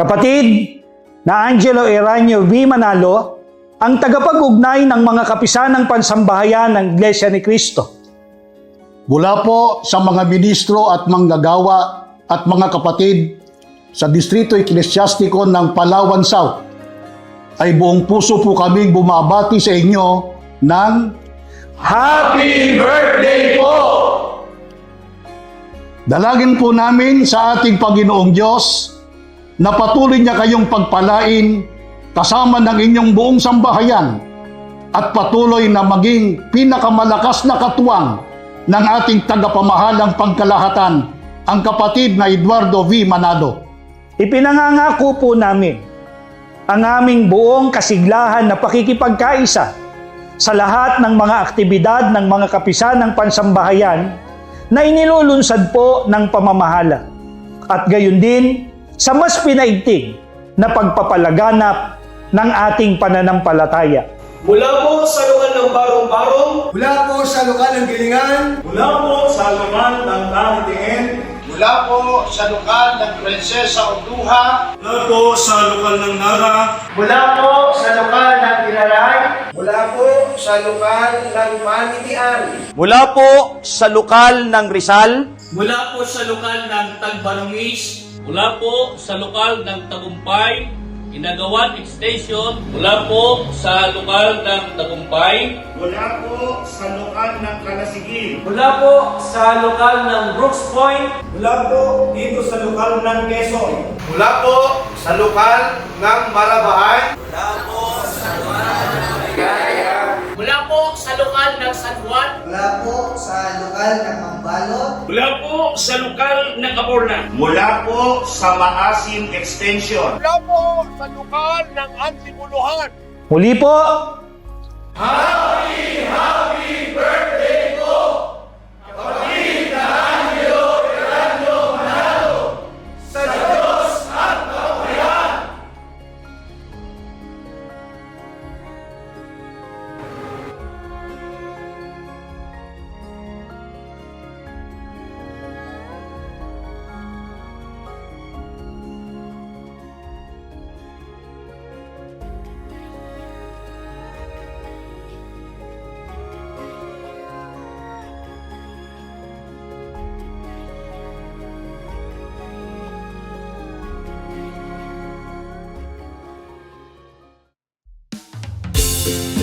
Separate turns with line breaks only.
Kapatid na Angelo Eranio V. Manalo, ang tagapag-ugnay ng mga kapisanang pansambahayan ng Iglesia ni Cristo.
Mula po sa mga ministro at manggagawa at mga kapatid sa Distrito Eklesiastiko ng Palawan South, ay buong puso po kaming bumabati sa inyo ng
Happy birthday po!
Dalangin po namin sa ating Panginoong Diyos na patuloy niya kayong pagpalain kasama ng inyong buong sambahayan at patuloy na maging pinakamalakas na katuwang ng ating tagapamahalang pangkalahatan, ang kapatid na Eduardo V. Manado.
Ipinangangako po namin ang aming buong kasiglahan na pakikipagkaisa sa lahat ng mga aktibidad ng mga kapisanang pansambahayan na inilulunsad po ng pamamahala at gayon din sa mas pinaigting na pagpapalaganap ng ating pananampalataya.
Mula po sa lugar ng barong-barong,
Mula po sa lokal ng Gilingan,
mula po sa lugar ng Kahitingin,
Mula po sa lokal ng Prinsesa Oduha,
mula po sa lugar ng Nara,
mula po sa lokal ng Iraray,
mula po sa lokal ng Panitian,
Mula po sa lokal ng Rizal,
Mula po sa lokal ng Tagbarongis, mula po sa lokal ng Tagumpay, Inagawan Extension, mula po sa lokal ng Tagumpay,
mula po sa lokal ng Kalasigil,
mula po sa lokal ng Brooks Point,
mula po dito sa lokal ng Quezon,
mula po sa lokal ng Marabahay,
ng San Juan,
Mula po sa lokal ng Mambalot,
mula po sa lokal ng Aborna,
mula po sa Maasim Extension,
Muli po,
Happy Thank you.